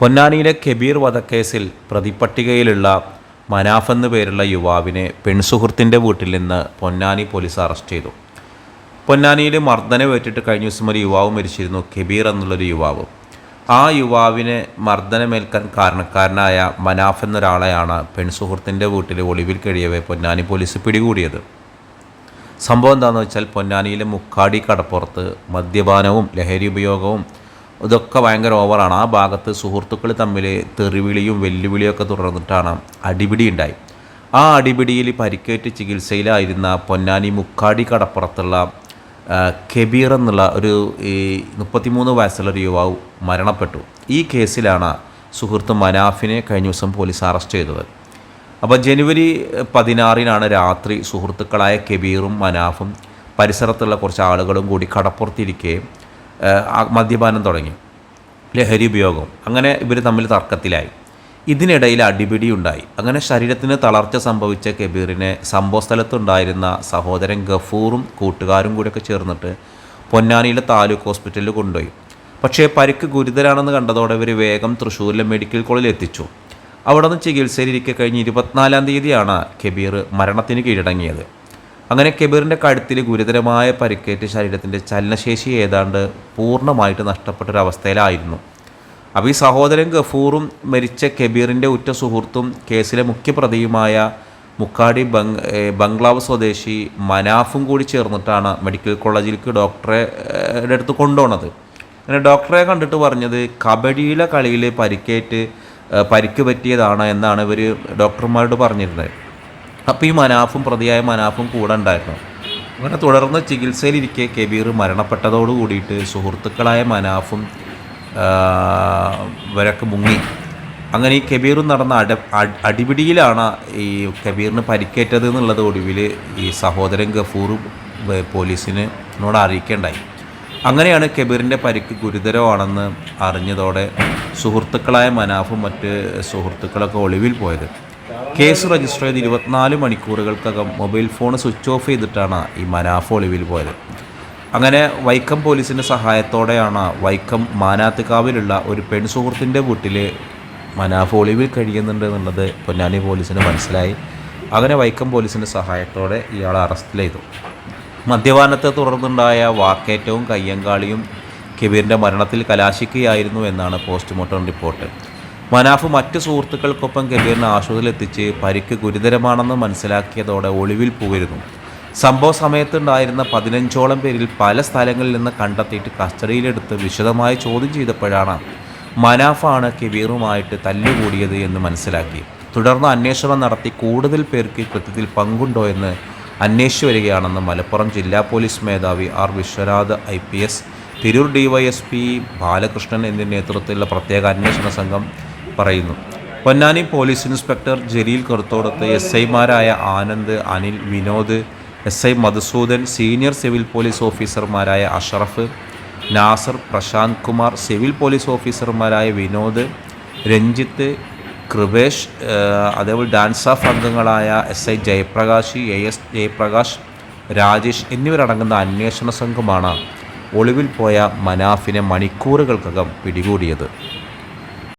പൊന്നാനിയിലെ കെബീർ വധക്കേസിൽ പ്രതിപ്പട്ടികയിലുള്ള മനാഫ് എന്നു പേരുള്ള യുവാവിനെ പെൺസുഹൃത്തിന്റെ വീട്ടിൽ നിന്ന് പൊന്നാനി പോലീസ് അറസ്റ്റ് ചെയ്തു. പൊന്നാനിയിൽ മർദ്ദനമേറ്റിട്ട് കഴിഞ്ഞ ദിവസം ഒരു യുവാവ് മരിച്ചിരുന്നു കെബീർ എന്നുള്ളൊരു യുവാവ്. ആ യുവാവിനെ മർദ്ദനമേൽക്കാൻ കാരണക്കാരനായ മനാഫ് എന്നൊരാളെയാണ് പെൺസുഹൃത്തിന്റെ വീട്ടിൽ ഒളിവിൽ കഴിയവേ പൊന്നാനി പോലീസ് പിടികൂടിയത്. സംഭവം എന്താണെന്ന് വെച്ചാൽ പൊന്നാനിയിലെ മുക്കാടി കടപ്പുറത്ത് മദ്യപാനവും ലഹരി ഉപയോഗവും ഇതൊക്കെ ഭയങ്കര ഓവറാണ് ആ ഭാഗത്ത് സുഹൃത്തുക്കൾ തമ്മിൽ തെറിവിളിയും വെല്ലുവിളിയൊക്കെ തുടർന്നിട്ടാണ് അടിപിടി ഉണ്ടായി. ആ അടിപിടിയിൽ പരിക്കേറ്റ് ചികിത്സയിലായിരുന്ന പൊന്നാനി മുക്കാടി കടപ്പുറത്തുള്ള കെബീർ എന്നുള്ള ഒരു ഈ മുപ്പത്തിമൂന്ന് വയസ്സുള്ള ഒരു യുവാവ് മരണപ്പെട്ടു. ഈ കേസിലാണ് സുഹൃത്ത് മനാഫിനെ കഴിഞ്ഞ ദിവസം പോലീസ് അറസ്റ്റ് ചെയ്തത്. അപ്പോൾ ജനുവരി പതിനാറിനാണ് രാത്രി സുഹൃത്തുക്കളായ കെബീറും മനാഫും പരിസരത്തുള്ള കുറച്ച് ആളുകളും കൂടി കടപ്പുറത്തിരിക്കെ ഏഹ്, ആ മദ്യപാനം തുടങ്ങി. ലഹരി ഉപയോഗം. അങ്ങനെ ഇവർ തമ്മിൽ തർക്കത്തിലായി. ഇതിനിടയിൽ അടിപിടി ഉണ്ടായി. അങ്ങനെ ശരീരത്തിന് തളർച്ച സംഭവിച്ച കബീറിനെ സംഭവസ്ഥലത്തുണ്ടായിരുന്ന സഹോദരൻ ഗഫൂറും കൂട്ടുകാരും കൂടിയൊക്കെ ചേർന്നിട്ട് പൊന്നാനിയിലെ താലൂക്ക് ഹോസ്പിറ്റലിൽ കൊണ്ടുപോയി. പക്ഷേ പരിക്ക് ഗുരുതരാണെന്ന് കണ്ടതോടെ ഇവർ വേഗം തൃശ്ശൂരിലെ മെഡിക്കൽ കോളേജിൽ എത്തിച്ചു. അവിടെ നിന്ന് ചികിത്സയിലിരിക്കെ കഴിഞ്ഞ് ഇരുപത്തിനാലാം തീയതിയാണ് കബീർ മരണത്തിന് കീഴടങ്ങിയത്. അങ്ങനെ കെബീറിന്റെ കഴുത്തിൽ ഗുരുതരമായ പരിക്കേറ്റ് ശരീരത്തിന്റെ ചലനശേഷി ഏതാണ്ട് പൂർണമായിട്ട് നഷ്ടപ്പെട്ടൊരവസ്ഥയിലായിരുന്നു. അപ്പോൾ ഈ സഹോദരൻ ഗഫൂറും മരിച്ച കെബീറിന്റെ ഉറ്റ സുഹൃത്തും കേസിലെ മുഖ്യപ്രതിയുമായ മുക്കാടി ബംഗ് ബംഗ്ലാവ് സ്വദേശി മനാഫും കൂടി ചേർന്നിട്ടാണ് മെഡിക്കൽ കോളേജിലേക്ക് ഡോക്ടറെ അടുത്ത് കൊണ്ടുപോണത്. അങ്ങനെ ഡോക്ടറെ കണ്ടിട്ട് പറഞ്ഞത് കബഡിയിലെ കളിയിൽ പരിക്കേറ്റ് പരിക്ക് പറ്റിയതാണ് എന്നാണ് ഇവർ ഡോക്ടർമാരോട് പറഞ്ഞിരുന്നത്. അപ്പോൾ ഈ മനാഫും പ്രതിയായ മനാഫും കൂടെ ഉണ്ടായിരുന്നു. അങ്ങനെ തുടർന്ന് ചികിത്സയിലിരിക്കെ കബീർ മരണപ്പെട്ടതോടു കൂടിയിട്ട് സുഹൃത്തുക്കളായ മനാഫും ഇവരൊക്കെ മുങ്ങി. അങ്ങനെ ഈ കബീറും നടന്ന അട അടിപിടിയിലാണ് ഈ കബീറിന് പരിക്കേറ്റത് എന്നുള്ളത് ഒടുവിൽ ഈ സഹോദരൻ ഗഫൂർ പോലീസിനോട് അറിയിക്കേണ്ടായി. അങ്ങനെയാണ് കബീറിന്റെ പരിക്ക് ഗുരുതരമാണെന്ന് അറിഞ്ഞതോടെ സുഹൃത്തുക്കളായ മനാഫും മറ്റ് സുഹൃത്തുക്കളൊക്കെ ഒളിവിൽ പോയത്. കേസ് രജിസ്റ്റർ ചെയ്ത് ഇരുപത്തിനാല് മണിക്കൂറുകൾക്കകം മൊബൈൽ ഫോൺ സ്വിച്ച് ഓഫ് ചെയ്തിട്ടാണ് ഈ മനാഫ് ഒളിവിൽ പോയത്. അങ്ങനെ വൈക്കം പോലീസിന്റെ സഹായത്തോടെയാണ് വൈക്കം മാനാത്തുകാവിലുള്ള ഒരു പെൺ സുഹൃത്തിന്റെ വീട്ടിൽ മനാഫ് ഒളിവിൽ കഴിയുന്നുണ്ട് എന്നുള്ളത് പൊന്നാനി പോലീസിന് മനസ്സിലായി. അങ്ങനെ വൈക്കം പോലീസിന്റെ സഹായത്തോടെ ഇയാളെ അറസ്റ്റ് ചെയ്തു. മദ്യപാനത്തെ തുടർന്നുണ്ടായ വാക്കേറ്റവും കയ്യങ്കാളിയും കബീറിന്റെ മരണത്തിൽ കലാശിക്കുകയായിരുന്നു എന്നാണ് പോസ്റ്റ്മോർട്ടം റിപ്പോർട്ട്. മനാഫ് മറ്റ് സുഹൃത്തുക്കൾക്കൊപ്പം കബീറിനെ ആശുപത്രിയിലെത്തിച്ച് പരിക്ക് ഗുരുതരമാണെന്ന് മനസ്സിലാക്കിയതോടെ ഒളിവിൽ പോയിരുന്നു. സംഭവ സമയത്തുണ്ടായിരുന്ന പതിനഞ്ചോളം പേരിൽ പല സ്ഥലങ്ങളിൽ നിന്ന് കണ്ടെത്തിയിട്ട് കസ്റ്റഡിയിലെടുത്ത് വിശദമായി ചോദ്യം ചെയ്തപ്പോഴാണ് മനാഫാണ് കബീറുമായിട്ട് തല്ലുകൂടിയത് എന്ന് മനസ്സിലാക്കി. തുടർന്ന് അന്വേഷണം നടത്തി കൂടുതൽ പേർക്ക് കൃത്യത്തിൽ പങ്കുണ്ടോ എന്ന് അന്വേഷിച്ചു വരികയാണെന്ന് മലപ്പുറം ജില്ലാ പോലീസ് മേധാവി R Vishwanath I P S Tirur DYSP Balakrishnan എന്നിവ നേതൃത്വത്തിലുള്ള പ്രത്യേക അന്വേഷണ സംഘം പറയുന്നു. Ponnani police inspector Jaleel Karuthodath S ഐമാരായ Anand Anil Vinod S I Madhusudan senior civil police ഓഫീസർമാരായ അഷറഫ് നാസർ പ്രശാന്ത് കുമാർ സിവിൽ പോലീസ് ഓഫീസർമാരായ വിനോദ് രഞ്ജിത്ത് കൃപേഷ് അതേപോലെ ഡാൻസ് ഓഫ് അംഗങ്ങളായ S I Jayaprakash A S Jayaprakash Rajesh എന്നിവരടങ്ങുന്ന അന്വേഷണ സംഘമാണ് ഒളിവിൽ പോയ മനാഫിനെ മണിക്കൂറുകൾക്കകം പിടികൂടിയത്.